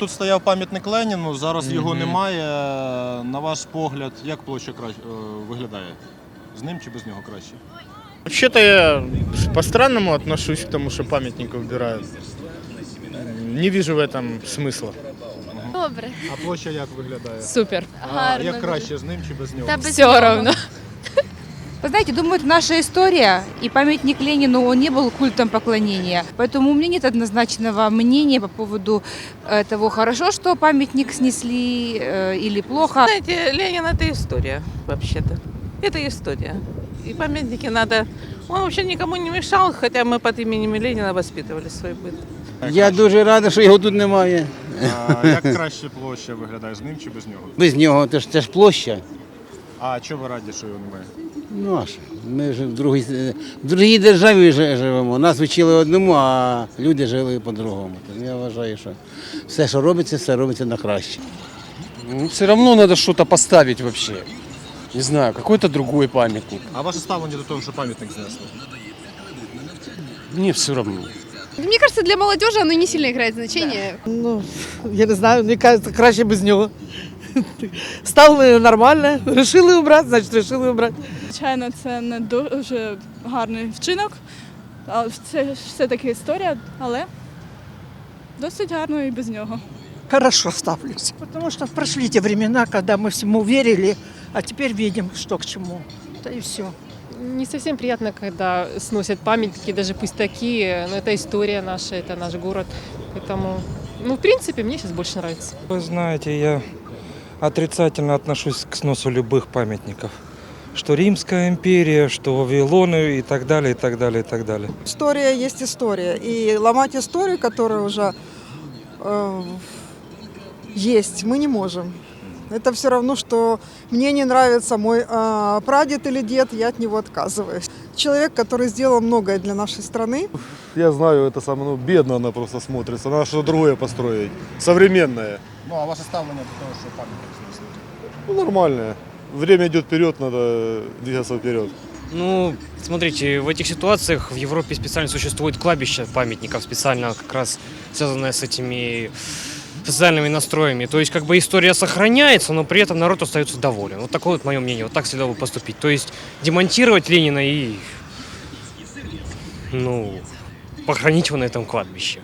Тут стояв пам'ятник Леніну, зараз його немає. На ваш погляд, як площа кра... е, виглядає? З ним чи без нього краще? Вообще-то я по-странному отношусь к тому, что памятники убирают. Не вижу в этом смысла. Добре. А площа як виглядає? Супер. А Гарно як краще з ним чи без нього? Та без Все нього. равно. Вы знаете, думаю, это наша история, и памятник Ленину, он не был культом поклонения. Поэтому у меня нет однозначного мнения по поводу э, того, хорошо, что памятник снесли э, или плохо. Знаете, Ленин это история, вообще-то. Это история. И памятники надо... Он вообще никому не мешал, хотя мы под именем Ленина воспитывали свой быт. Я дуже радий, що його тут немає. А як краще площа виглядає з ним чи без нього? Без нього це ж, це ж площа. А чого ви раді, що його немає? Ну а що? Ми ж в другій, с- в другій державі жи- живемо. Нас вчили одному, а люди жили по-другому. Тому я вважаю, що все, що робиться, все робиться на краще. Все равно надо что-то поставить вообще. Не знаю, какой-то другой памятник. А ваше ставлення до того, що пам'ятник знесли? Мне все равно. Мне кажется, для молодежи оно не сильно играет значение. Ну, я не знаю, мені кажеться, краще без нього. Ставили нормально, вирішили убрати, значить вирішили убрати. Звичайно, це не дуже гарний вчинок. А Це ж все-таки історія, але досить гарно і без нього. Хорошо ставлюсь. Потому что прошли те времена, когда мы всему верили, а теперь видим, что к чему. Да и все. Не совсем приятно, когда сносят памятники, даже пусть такие, но это история наша, это наш город. Поэтому, ну, в принципе, мне сейчас больше нравится. Вы знаете, я отрицательно отношусь к сносу любых памятников. Что Римская империя, что Вавилоны и так далее, и так далее, и так далее. История есть история. И ломать историю, которая уже э, есть, мы не можем. Это все равно, что мне не нравится мой э, прадед или дед, я от него отказываюсь. Человек, который сделал многое для нашей страны, Я знаю, это самое, ну, бедно она просто смотрится. Надо что-то другое построить. Современное. Ну, а ваше ставлення до того, що пам'ятник? Ну, нормальное. Время идет вперед, надо двигаться вперед. Ну, смотрите, в этих ситуациях в Европе специально существует кладбище памятников, специально как раз связанное с этими социальными настроями. То есть, как бы история сохраняется, но при этом народ остается доволен. Вот такое вот мое мнение. Вот так следовало бы поступить. То есть, демонтировать Ленина и, ну, похоронить его на этом кладбище.